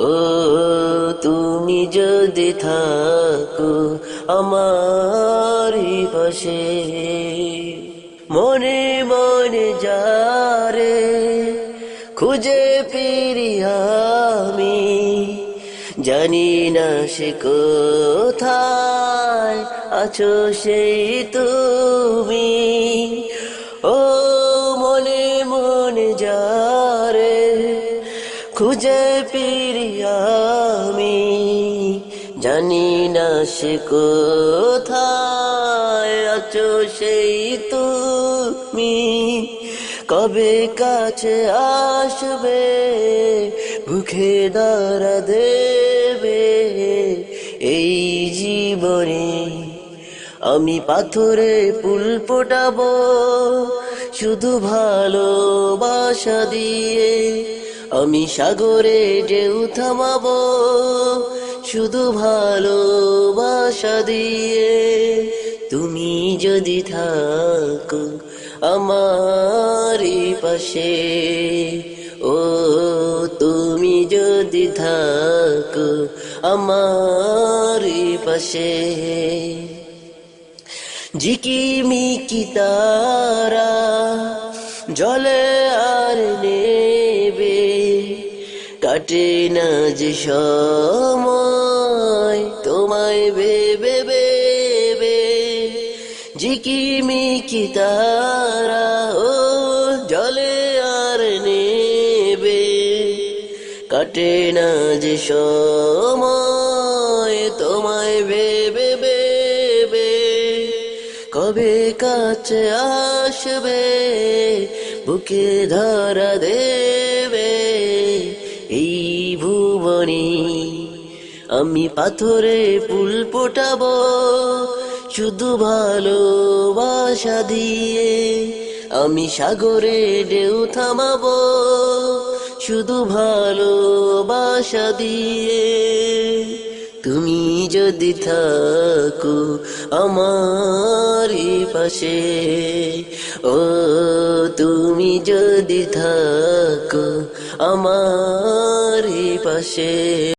ও তুমি যদি থাকো আমার পাশে, মনে মনে যারে খুঁজে ফিরি আমি, জানি না সে কোথায় আছো সেই তুমি। ও মনে মনে যারে খুঁজে ফিরি আমি জানি না সে কোথায় আছো সেই তুমি। কবে কাছে আসবে, বুকে দাঁড়া দেবে এই জীবনে। আমি পাথরে ফুল ফোটাবো, শুধু ভালোবাসা দিয়ে। আমি সাগরে ঢেউ থামাবো, শুধু ভালোবাসা দিয়ে। তুমি যদি থাকো আমার পাশে, ও তুমি যদি থাকো আমার পাশে। ঝিকিমিকি তারা, জলে আর নেবে? কাটে না যে সময়, তোমায় ভেবে ভেবে। ঝিকিমিকি তারা ও জলে আর নেবে। কাটে না যে সময়, তোমায় ভেবে ভেবে। কবে কাছে আসবে, বুকে ধরা দেবে। ভুবনে আমি পাথরে ফুল পোটাব শুধু ভালোবাসা দিয়ে। আমি সাগরে ঢেউ থামাব, শুধু ভালোবাসা দিয়ে। তুমি যদি থাকো আমার পাশে ও তুমি যদি থাকো আমার পাশে।